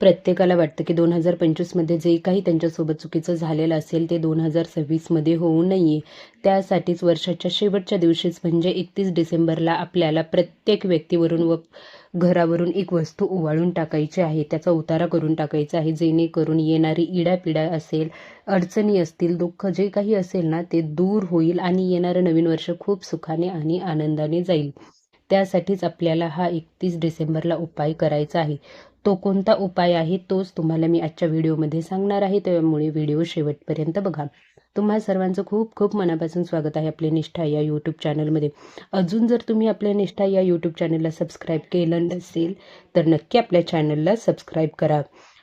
प्रत्येकाला वाटतं की दोन हजार पंचवीसमध्ये जे काही त्यांच्यासोबत चुकीचं झालेलं असेल ते दोन हजार सव्वीसमध्ये होऊ नये. त्यासाठीच वर्षाच्या शेवटच्या दिवशीच म्हणजे एकतीस डिसेंबरला आपल्याला प्रत्येक व्यक्तीवरून व घरावरून एक वस्तू उवाळून टाकायची आहे. त्याचा उतारा करून टाकायचा आहे. जेणेकरून येणारी इडापिडा असेल अडचणी असतील दुःख जे काही असेल ना ते दूर होईल आणि येणारं नवीन वर्ष खूप सुखाने आणि आनंदाने जाईल. त्यासाठीच आपल्याला हा एकतीस डिसेंबरला उपाय करायचा आहे. तो कोणता उपाय आहे तोच तुम्हाला मी आजच्या व्हिडिओमध्ये सांगणार आहे. त्यामुळे व्हिडिओ शेवटपर्यंत बघा. तुम्हा सर्वांचं खूप खूप मनापासून स्वागत आहे आपले निष्ठा या यूट्यूब चॅनलमध्ये अजून जर तुम्ही आपल्या निष्ठा या यूट्यूब चॅनलला सबस्क्राईब केलं नसेल तर नक्की आपल्या चॅनलला सबस्क्राईब करा.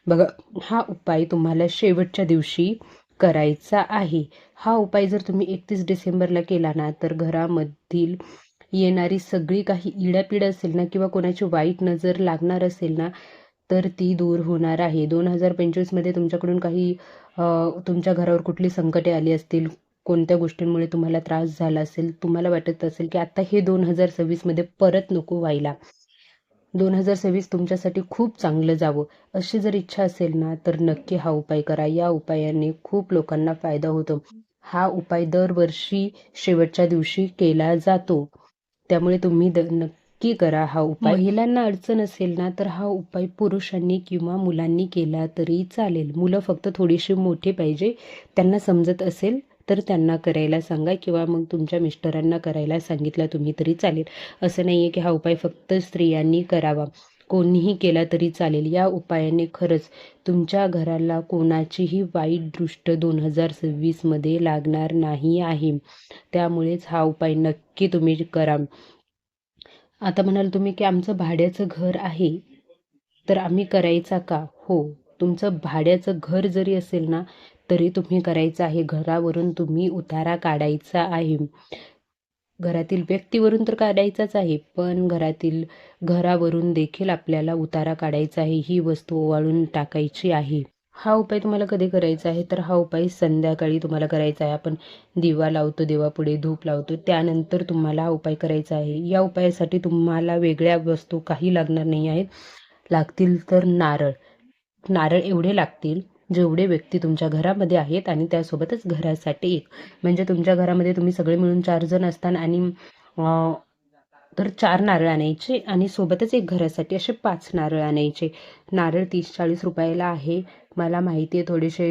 बघा हा उपाय तुम्हाला शेवटच्या दिवशी करायचा आहे. हा उपाय जर तुम्ही एकतीस डिसेंबरला केला ना तर घरामधील येणारी सगळी काही इडापीड असेल ना किंवा कोणाची वाईट नजर लागणार असेल ना तर ती दूर होणार आहे. दोन हजार पंचवीसमध्ये तुमच्याकडून काही तुमच्या घरावर कुठली संकटे आली असतील? कोणत्या गोष्टींमुळे तुम्हाला त्रास झाला असेल? तुम्हाला वाटत असेल की आता हे दोन हजार सव्वीसमध्ये परत नको व्हायला. दोन हजार सव्वीस तुमच्यासाठी खूप चांगलं जावं. अशी जर इच्छा असेल ना तर नक्की हा उपाय करा. या उपायाने खूप लोकांना फायदा होतो. हा उपाय दरवर्षी शेवटच्या दिवशी केला जातो. त्यामुळे तुम्ही द नक्की करा. हा उपाय. महिलांना अडचण असेल ना तर हा उपाय पुरुषांनी किंवा मुलांनी केला तरी चालेल. मुलं फक्त थोडीशी मोठी पाहिजे. त्यांना समजत असेल तर त्यांना करायला सांगा किंवा मग तुमच्या मिस्टरांना करायला सांगितलं तुम्ही तरी चालेल. असं नाही आहे की हा उपाय फक्त स्त्रियांनी करावा. कोणीही केला तरी चालेल. या उपायाने खरंच तुमच्या घराला कोणाचीही वाईट दृष्ट दोन हजार सव्वीसमध्ये लागणार नाही आहे. त्यामुळेच हा उपाय नक्की तुम्ही करा. आता म्हणाल तुम्ही की आमचं भाड्याचं घर आहे तर आम्ही करायचा का? हो तुमचं भाड्याचं घर जरी असेल ना तरी तुम्ही करायचं आहे. घरावरून तुम्ही उतारा काढायचा आहे. घरातील व्यक्तीवरून तर काढायचाच आहे पण घरातील घरावरून देखील आपल्याला उतारा काढायचा आहे ही वस्तू ओवाळून टाकायची आहे. हा उपाय तुम्हाला कधी करायचा आहे? तर हा उपाय संध्याकाळी तुम्हाला करायचा आहे. आपण दिवा लावतो देवापुढे धूप लावतो त्यानंतर तुम्हाला हा उपाय करायचा आहे. या उपायासाठी तुम्हाला वेगळ्या वस्तू काही लागणार नाही आहेत. लागतील तर नारळ. नारळ एवढे लागतील जेवढे व्यक्ती तुमच्या घरामध्ये आहेत आणि त्यासोबतच घरासाठी एक म्हणजे तुमच्या घरामध्ये तुम्ही सगळे मिळून चार जण असताना आणि तर चार नारळ आणायचे आणि सोबतच एक घरासाठी असे पाच नारळ आणायचे. नारळ तीस चाळीस रुपयाला आहे. मला माहिती आहे थोडेसे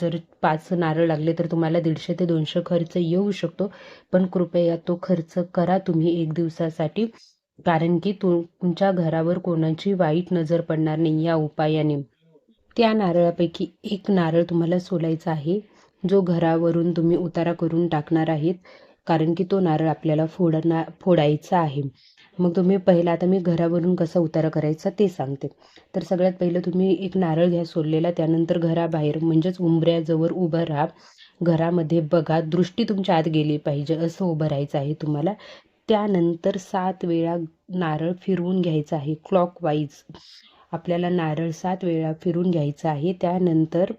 जर पाच नारळ लागले तर तुम्हाला दीडशे ते दोनशे खर्च येऊ शकतो. पण कृपया तो खर्च करा तुम्ही एक दिवसासाठी. कारण की तुमच्या घरावर कोणाची वाईट नजर पडणार नाही या उपायाने. त्या नारळापैकी एक नारळ तुम्हाला सोलायचा आहे. जो घरावरून तुम्ही उतारा करून टाकणार आहेत. कारण की तो नारळ आपल्याला फोडणार फोडायचा आहे. मग तुम्ही पहिला आता मी घरावरून कसा उतारा करायचा ते सांगते. तर सगळ्यात पहिलं तुम्ही एक नारळ घ्या सोडलेला त्यानंतर घराबाहेर म्हणजेच उंबऱ्याजवळ उभं राहा. घरामध्ये बघा दृष्टी तुमच्या आत गेली पाहिजे असं उभं राहायचं आहे तुम्हाला. त्यानंतर सात वेळा नारळ फिरवून घ्यायचं आहे क्लॉकवाईज आपल्याला नारळ सात वेळा फिरून घ्यायचा आहे. त्यानंतर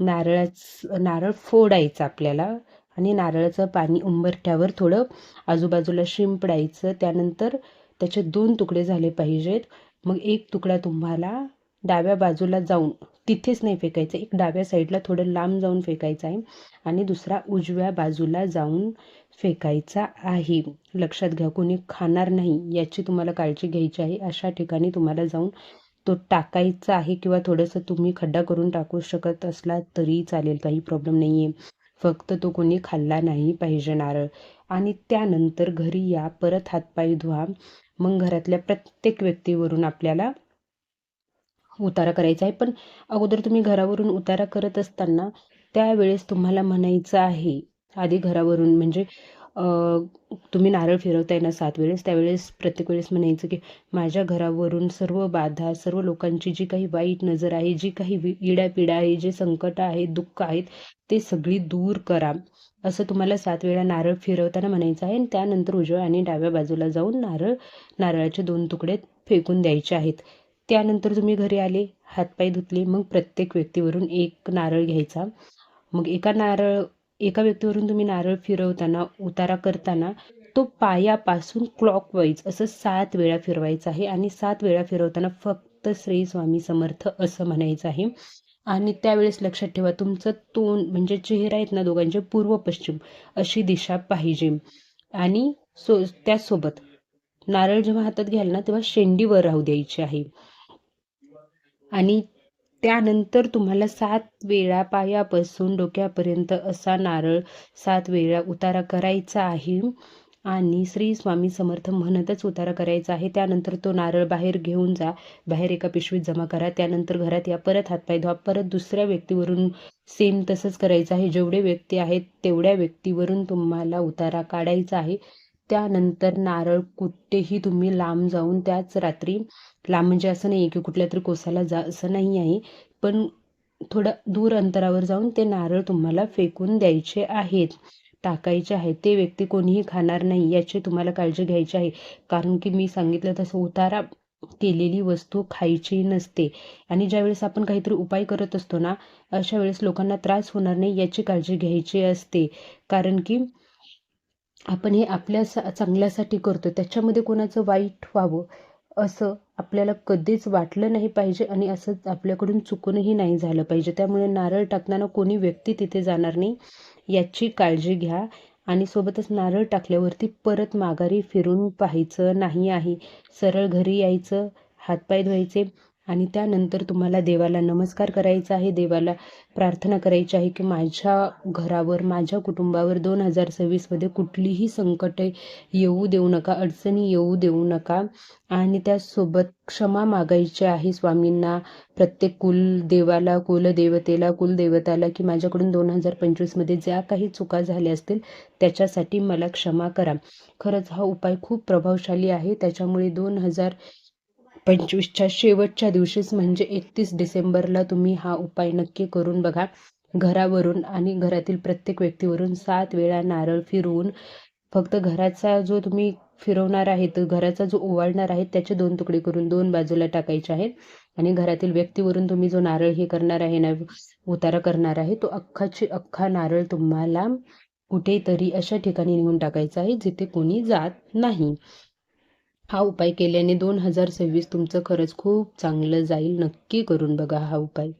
नारळाच नारळ फोडायचं आपल्याला. आणि नारळाचं पाणी उंबरठ्यावर थोडं आजूबाजूला शिंपडायचं. त्यानंतर त्याचे दोन तुकडे झाले पाहिजेत. मग एक तुकडा तुम्हाला डाव्या बाजूला जाऊन तिथेच नाही फेकायचं. एक डाव्या साईडला थोडं लांब जाऊन फेकायचं आहे. आणि दुसरा उजव्या बाजूला जाऊन फेकायचा आहे. लक्षात घ्या कोणी खाणार नाही याची तुम्हाला काळजी घ्यायची आहे. अशा ठिकाणी तुम्हाला जाऊन तो टाकायचा आहे किंवा थोडंसं तुम्ही खड्डा करून टाकू शकत असला तरी चालेल काही प्रॉब्लेम नाही आहे फक्त तो कोणी खाल्ला नाही पाहिजे नारळ आणि त्यानंतर घरी या परत हातपाय धुवा. मग घरातल्या प्रत्येक व्यक्तीवरून आपल्याला उतारा करायचा आहे. पण अगोदर तुम्ही घरावरून उतारा करत असताना त्यावेळेस तुम्हाला म्हणायचं आहे आधी घरावरून म्हणजे तुम्ही नारळ फिरवताय ना सात वेळेस त्यावेळेस प्रत्येक वेळेस म्हणायचं की माझ्या घरावरून सर्व बाधा सर्व लोकांची जी काही वाईट नजर आहे जी काही इडापिडा आहे जे संकट आहेत दुःख आहेत ते सगळी दूर करा. असं तुम्हाला सात वेळा नारळ फिरवताना म्हणायचं आहे आणि त्यानंतर उजव्या आणि डाव्या बाजूला जाऊन नारळ नारळाचे दोन तुकडे फेकून द्यायचे आहेत. त्यानंतर तुम्ही घरी आले हातपाय धुतले मग प्रत्येक व्यक्तीवरून एक नारळ घ्यायचा. मग एका नारळ एका व्यक्तीवरून तुम्ही नारळ फिरवताना उतारा करताना तो पायापासून क्लॉकवाईज असं सात वेळा फिरवायचा आहे आणि सात वेळा फिरवताना फक्त फक्त श्री स्वामी समर्थ असं म्हणायचं आहे. आणि त्यावेळेस लक्षात ठेवा तुमचं तोंड म्हणजे चेहरा आहेत ना दोघांचे पूर्व पश्चिम अशी दिशा पाहिजे. आणि सो त्याचसोबत नारळ जेव्हा हातात घ्याल ना तेव्हा शेंडीवर राहू द्यायची आहे. आणि त्यानंतर तुम्हाला सात वेळा पायापासून डोक्यापर्यंत असा नारळ सात वेळा उतारा करायचा आहे. आणि श्री स्वामी समर्थ म्हणतच उतारा करायचा आहे. त्यानंतर तो नारळ बाहेर घेऊन जा. बाहेर एका पिशवीत जमा करा. त्यानंतर घरात या. परत हातपाय धुवा. परत दुसऱ्या व्यक्तीवरून सेम तसंच करायचं आहे. जेवढे व्यक्ती आहेत तेवढ्या व्यक्तीवरून तुम्हाला उतारा काढायचा आहे. त्यानंतर नारळ कुठेही तुम्ही लांब जाऊन त्याच रात्री लांब म्हणजे असं नाही आहे की कुठल्या तरी कोसाला जा असं नाही आहे पण थोडं दूर अंतरावर जाऊन ते नारळ तुम्हाला फेकून द्यायचे आहेत. टाकायचे आहेत. ते व्यक्ती कोणीही खाणार नाही याची तुम्हाला काळजी घ्यायची आहे. कारण की मी सांगितलं तसं उतारा केलेली वस्तू खायची नसते. आणि ज्यावेळेस आपण काहीतरी उपाय करत असतो ना अशा वेळेस लोकांना त्रास होणार नाही याची काळजी घ्यायची असते. कारण की आपण हे आपल्या चांगल्यासाठी करतो त्याच्यामध्ये कोणाचं वाईट व्हावं असं आपल्याला कधीच वाटलं नाही पाहिजे आणि असं आपल्याकडून चुकूनही नाही झालं पाहिजे. त्यामुळे नारळ टाकताना कोणी व्यक्ती तिथे जाणार नाही याची काळजी घ्या आणि सोबतच नारळ टाकल्यावरती परत माघारी फिरून पाहायचं नाही आहे. सरळ घरी यायचं हातपाय धुवायचे आणि त्यानंतर तुम्हाला देवाला नमस्कार करायचा आहे देवाला प्रार्थना करायची आहे की माझ्या घरावर माझ्या कुटुंबावर दोन हजार सव्वीसमध्ये कुठलीही संकटे येऊ देऊ नका अडचणी येऊ देऊ नका. आणि त्यासोबत क्षमा मागायची आहे स्वामींना. प्रत्येक कुलदेवाला कुलदेवतेला कुलदेवताला की माझ्याकडून दोन हजार पंचवीसमध्ये ज्या काही चुका झाल्या असतील त्याच्यासाठी मला क्षमा करा. खरंच हा उपाय खूप प्रभावशाली आहे. त्याच्यामुळे दोन हजार पंचवीसच्या शेवटच्या दिवशीच म्हणजे एकतीस डिसेंबरला तुम्ही हा उपाय नक्की करून बघा. घरावरून आणि घरातील प्रत्येक व्यक्तीवरून सात वेळा नारळ फिरवून फक्त घराचा जो तुम्ही फिरवणार आहे घराचा जो ओवाळणार आहे त्याचे दोन तुकडे करून दोन बाजूला टाकायचे आहेत. आणि घरातील व्यक्तीवरून तुम्ही जो नारळ हे करणार आहे ना उतारा करणार आहे तो अख्खाची अख्खा नारळ तुम्हाला कुठेतरी अशा ठिकाणी नेऊन टाकायचा आहे जिथे कोणी जात नाही. हा उपाय केल्याने दोन हजार सव्वीस तुमचं खरंच खूप चांगलं जाईल. नक्की करून बघा हा उपाय.